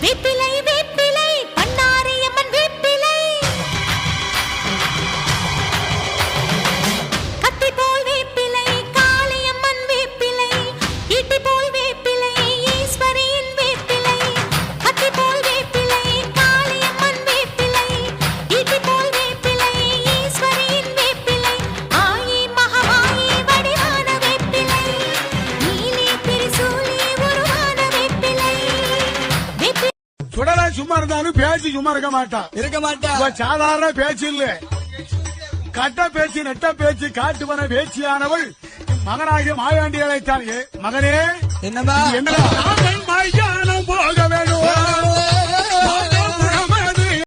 Pepe இருந்தாலும் பேச்சு சும்மா இருக்க மாட்டான். இருக்க மாட்டா சாதாரண பேச்சு இல்ல. கட்ட பேச்சு நெட்ட பேச்சு காட்டுவன பேச்சியானவள் மகனாகிய மாயாண்டி அழைத்தாள் ஏ, மகனே என்னம்மா